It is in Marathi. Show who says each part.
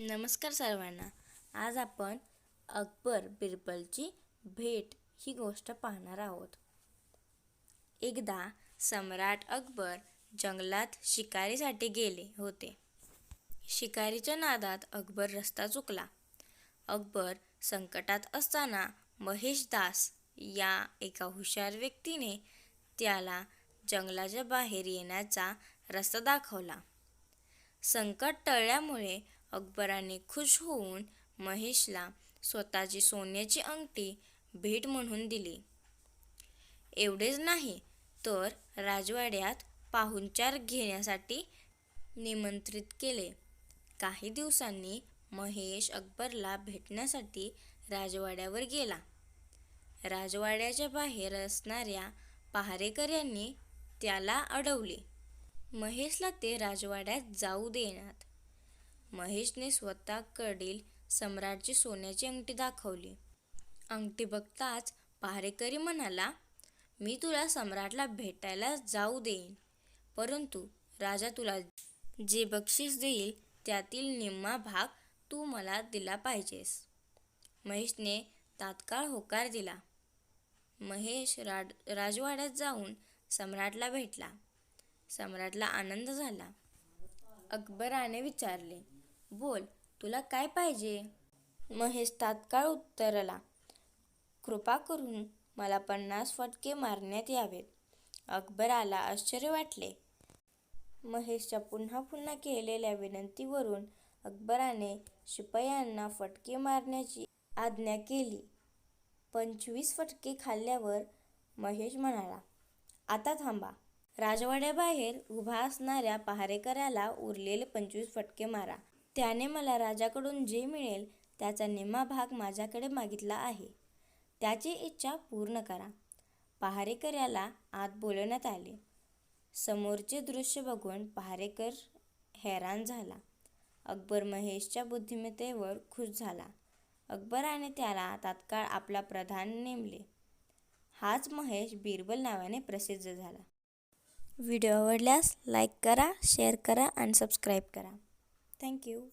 Speaker 1: नमस्कार सर्वांना. आज आपण अकबर बिरबलची भेट ही गोष्ट पाहणार आहोत. एकदा सम्राट अकबर जंगलात शिकारीसाठी गेले होते. शिकारीच्या नादात अकबर रस्ता चुकला. अकबर संकटात असताना महेश दास या एका हुशार व्यक्तीने त्याला जंगलाच्या बाहेर येण्याचा रस्ता दाखवला. संकट टळल्यामुळे अकबराने खुश होऊन महेशला स्वतःची सोन्याची अंगठी भेट म्हणून दिली. एवढेच नाही तर राजवाड्यात पाहुणचार घेण्यासाठी निमंत्रित केले. काही दिवसांनी महेश अकबरला भेटण्यासाठी राजवाड्यावर गेला. राजवाड्याच्या बाहेर असणाऱ्या पहारेकऱ्यांनी त्याला अडवले. महेशला ते राजवाड्यात जाऊ देण्यात महेशने स्वतःकडील सम्राटची सोन्याची अंगठी दाखवली. अंगठी बघताच पहारेकरी म्हणाला मी तुला सम्राटला भेटायला जाऊ देईन परंतु राजा तुला जे बक्षीस देईल त्यातील निम्मा भाग तू मला दिला पाहिजेस. महेशने तात्काळ होकार दिला. महेश राड राजवाड्यात जाऊन सम्राटला भेटला. सम्राटला आनंद झाला. अकबराने विचारले बोल तुला काय पाहिजे? महेश तात्काळ उत्तरला कृपा करून मला पन्नास फटके मारण्यात यावेत. अकबराला आश्चर्य वाटले. महेशच्या पुन्हा पुन्हा केलेल्या विनंतीवरून अकबराने शिपायांना फटके मारण्याची आज्ञा केली. पंचवीस फटके खाल्ल्यावर महेश म्हणाला आता थांबा. राजवाड्याबाहेर उभा असणाऱ्या पहारेकऱ्याला उरलेले पंचवीस फटके मारा. त्याने मला राजाकडून जे मिळेल त्याचा निम्मा भाग माझ्याकडे मागितला आहे. त्याची इच्छा पूर्ण करा. पहारेकऱ्याला आत बोलवण्यात आले. समोरचे दृश्य बघून पहारेकर हैराण झाला. अकबर महेशच्या बुद्धिमत्तेवर खुश झाला. अकबराने त्याला तात्काळ आपला प्रधान नेमले. हाच महेश बिरबल नावाने प्रसिद्ध झाला. व्हिडिओ आवडल्यास लाईक करा शेअर करा आणि सबस्क्राईब करा. Thank you.